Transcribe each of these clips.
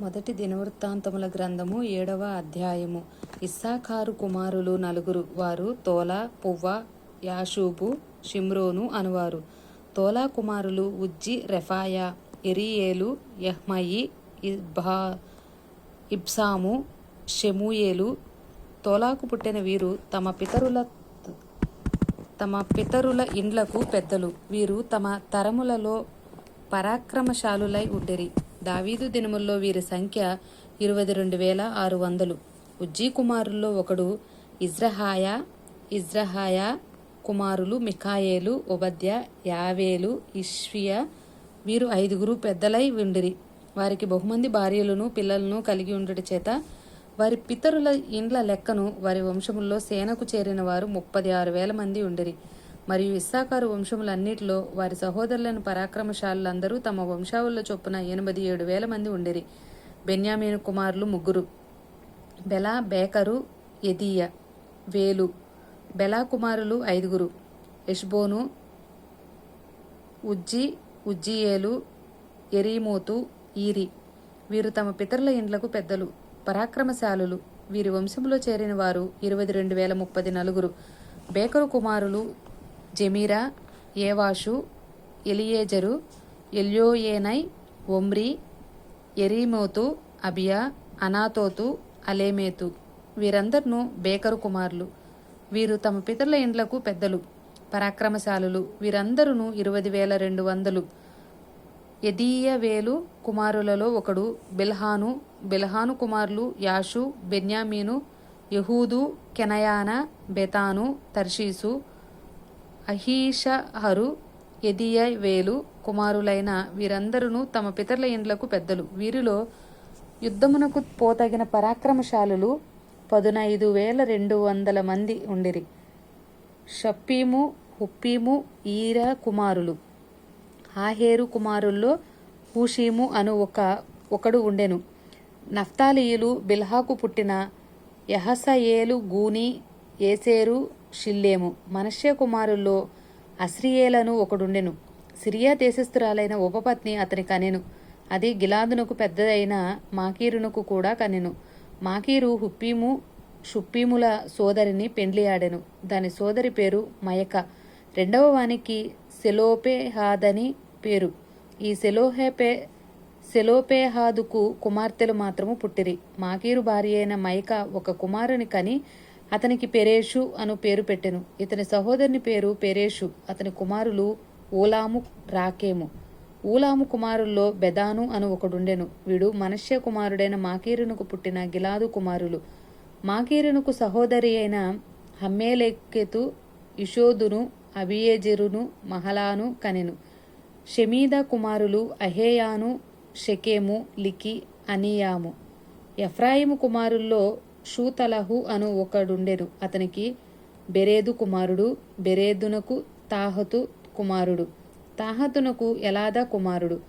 మొదటి దినవృత్తాంతముల గ్రంథము ఏడవ అధ్యాయము. ఇస్సాకారు కుమారులు నలుగురు వారు తోలా పువ్వ యాషూబు షిమ్రోను అనువారు. తోలా కుమారులు ఉజ్జి రెఫాయా ఎరియేలు యహ్మయి ఇబ్బా ఇబ్సాము షెముయేలు. తోలాకు పుట్టిన వీరు తమ పితరుల తమ పితరుల ఇండ్లకు పెద్దలు. వీరు తమ తరములలో పరాక్రమశాలులై ఉండేరి. దావీదు దినముల్లో వీరి సంఖ్య ఇరవై రెండు వేల ఆరు వందలు. ఉజ్జీ కుమారుల్లో ఒకడు ఇజ్రహాయ ఇజ్రహాయ కుమారులు మిఖాయేలు ఉబద్య యావేలు ఇష్వియా వీరు ఐదుగురు పెద్దలై ఉండిరి. వారికి బహుమంది భార్యలను పిల్లలను కలిగి ఉండటి చేత వారి పితరుల ఇండ్ల లెక్కను వారి వంశముల్లో సేనకు చేరిన వారు ముప్పది ఆరు వేల మంది ఉండిరి. మరియు ఇస్సాకారు వంశములన్నిటిలో వారి సహోదరులను పరాక్రమశాలులందరూ తమ వంశావుల చొప్పున ఎనిమిది ఏడు వేల మంది ఉండిరి. బెన్యామీను కుమారులు ముగ్గురు. బెలా బేకరు ఎదీయ వేలు. బెలా కుమారులు ఐదుగురు. ఎష్బోను ఉజ్జి ఉజ్జియేలు ఎరీమోతు ఈరి. వీరు తమ పితరుల ఇండ్లకు పెద్దలు పరాక్రమశాలులు. వీరి వంశంలో చేరిన వారు ఇరవై రెండు వేల ముప్పది నలుగురు. బేకరు కుమారులు జమీరా ఏవాషు ఎలియేజరు ఎల్యోయేనై ఒమ్రి ఎరీమోతు అబియా అనాతోతు అలేమేతు. వీరందర్ను బేకరు కుమారులు. వీరు తమ పితరుల ఇండ్లకు పెద్దలు పరాక్రమశాలులు. వీరందరూ ఇరవై వేల రెండు వందలు. యదీయవేలు కుమారులలో ఒకడు బిల్హాను. బిల్హాను కుమారులు యాషు బెన్యామీను యహూదు కెనయాన బెతాను తర్షీసు అహీషహరు ఎదియవేలు కుమారులైన వీరందరూ తమ పితరుల ఇండ్లకు పెద్దలు. వీరిలో యుద్ధమునకు పోతగిన పరాక్రమశాలులు పదునైదు వేల రెండు వందల మంది ఉండిరి. షప్పీము హుప్పీము ఈర కుమారులు. ఆహేరు కుమారుల్లో హూషీము అను ఒక ఒకడు ఉండెను. నఫ్తాలీయులు బిల్హాకు పుట్టిన యహసయేలు గూని ఏసేరు షిల్లేము. మనష్య కుమారుల్లో అస్రియేలను ఒకడుండెను. సిరియా దేశస్థురాలైన ఉపపత్ని అతని కనెను అది గిలాదునకు పెద్దదైన మాకీరునకు కూడా కనెను మాకీరు హుప్పీము షుప్పీముల సోదరిని పెండ్లియాడెను. దాని సోదరి పేరు మయక. రెండవ వానికి సెలోపేహాదని పేరు. ఈ సెలోహెపే సెలోపేహాదుకు కుమార్తెలు మాత్రము పుట్టిరి. మాకీరు భార్య అయిన మైక ఒక కుమారుని కని అతనికి పెరేషు అను పేరు పెట్టెను. ఇతని సహోదరుని పేరు పెరేషు. అతని కుమారులు ఊలాము రాకేము. ఊలాము కుమారుల్లో బెదాను అను ఒకడుండెను. వీడు మనష్య కుమారుడైన మాకీరునుకు పుట్టిన గిలాదు కుమారులు. మాకీరునుకు సహోదరి అయిన హమ్మేలెక్కెతు ఇషోదును అబియేజెరును మహలాను కనెను. షమీద కుమారులు అహేయాను షకేము లికి అనియాము. ఎఫ్రాయిము కుమారుల్లో షూతలహు అను ఒకడుండెను. అతనికి బెరేదు కుమారుడు బెరేదునకు తాహతు కుమారుడు. తాహతునకు ఎలాదా కుమారుడు.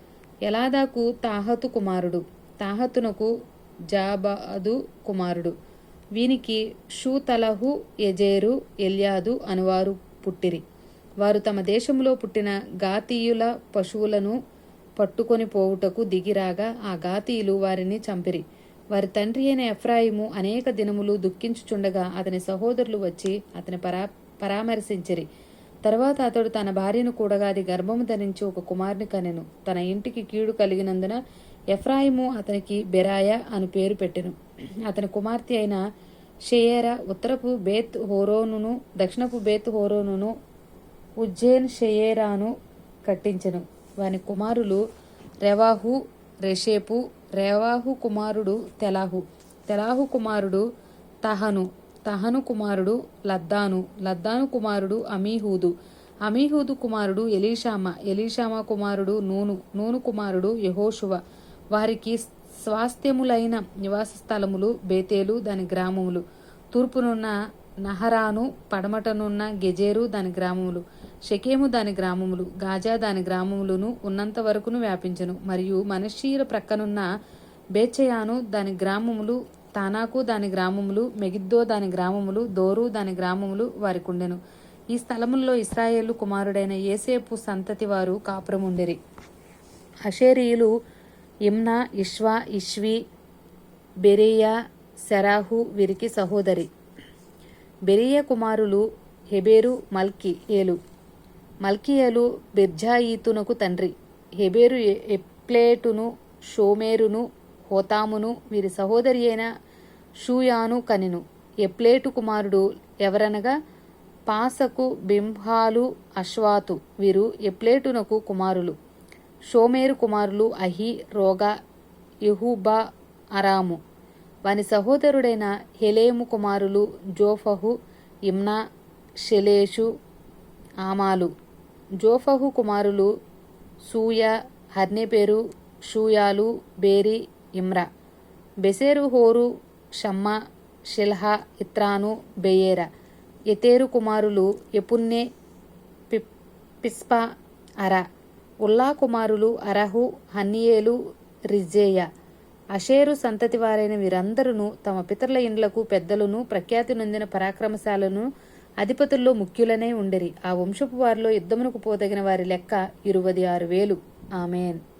ఎలాదాకు తాహతు కుమారుడు. తాహతునకు జాబాదు కుమారుడు. వీనికి షూతలహు ఎజేరు ఎల్యాదు అనువారు పుట్టిరి. వారు తమ దేశంలో పుట్టిన గాతీయుల పశువులను పట్టుకొని పోవుటకు దిగిరాగా ఆ గాతీయులు వారిని చంపిరి. వారి తండ్రి అయిన ఎఫ్రాయిము అనేక దినములు దుఃఖించుచుండగా అతని సహోదరులు వచ్చి అతని పరా పరామర్శించిరి. తర్వాత అతడు తన భార్యను కూడగా అది గర్భము ధరించి ఒక కుమారుని కనెను. తన ఇంటికి కీడు కలిగినందున ఎఫ్రాయిము అతనికి బెరాయ అని పేరు పెట్టెను. అతని కుమార్తె అయిన షేయర ఉత్తరపు బేత్ హోరోనును దక్షిణపు బేత్ హోరోనును ఉజ్జేన్ షేయేరాను కట్టించెను. వాని కుమారులు రెవాహు రెషేపు రేవాహు కుమారుడు తెలాహు. తెలాహు కుమారుడు తహను. తహను కుమారుడు లద్దాను. లద్దాను కుమారుడు అమీహూదు. అమీహూదు కుమారుడు ఎలీషామ. ఎలీషామ కుమారుడు నూను. నూను కుమారుడు యహోషువ. వారికి స్వాస్థ్యములైన నివాస స్థలములు బేతేలు దాని గ్రామములు. తూర్పునున్న నహరాను పడమటనున్న గెజేరు దాని గ్రామములు. షకేము దాని గ్రామములు గాజా దాని గ్రామములను ఉన్నంత వరకును వ్యాపించను. మరియు మనషీయుల ప్రక్కనున్న బేచయాను దాని గ్రామములు తానాకు దాని గ్రామములు మెగిద్దో దాని గ్రామములు దోరు దాని గ్రామములు వారికుండెను. ఈ స్థలముల్లో ఇస్రాయేలు కుమారుడైన ఏసేపు సంతతి వారు కాపురముండిరి. హషేరీయులు ఇమ్నా ఇష్వా ఇష్వి బెరియా సెరాహు వీరికి సహోదరి. బెరియ కుమారులు హెబేరు మల్కి ఏలు. మల్కియలు బిర్జాయితునకు తండ్రి. హెబేరు ఎ- ఎప్లేటును షోమేరును హోతామును వీరి సహోదరి అయిన షూయాను కనెను. ఎప్లేటు కుమారుడు ఎవరనగా పాసకు బింహాలు అశ్వాతు. వీరు ఎప్లేటునకు కుమారులు. షోమేరు కుమారులు అహి రోగా యహూబా అరాము. వాని సహోదరుడైన హెలేము కుమారులు జోఫహు ఇమ్నా షెలేషు ఆమాలు. జోఫహు కుమారులు సూయ హర్నేపేరు షూయాలు బేరి ఇమ్రా. బెసేరు హోరు షమ్మ షిల్హా ఇత్రాను బెయేరా. ఎతేరు కుమారులు ఎపున్నే పి- పిస్పా అర. ఉల్లా కుమారులు అరహు హన్నియేలు రిజేయ అషేరు సంతతి వారైన వీరందరూ తమ పితరుల ఇండ్లకు పెద్దలను ప్రఖ్యాతి నొందిన పరాక్రమశాలను అధిపతుల్లో ముఖ్యులనే ఉండిరి. ఆ వంశపు వారిలో యుద్ధమునకు పోదగిన వారి లెక్క ఇరువది ఆరు వేలు. ఆమెన్.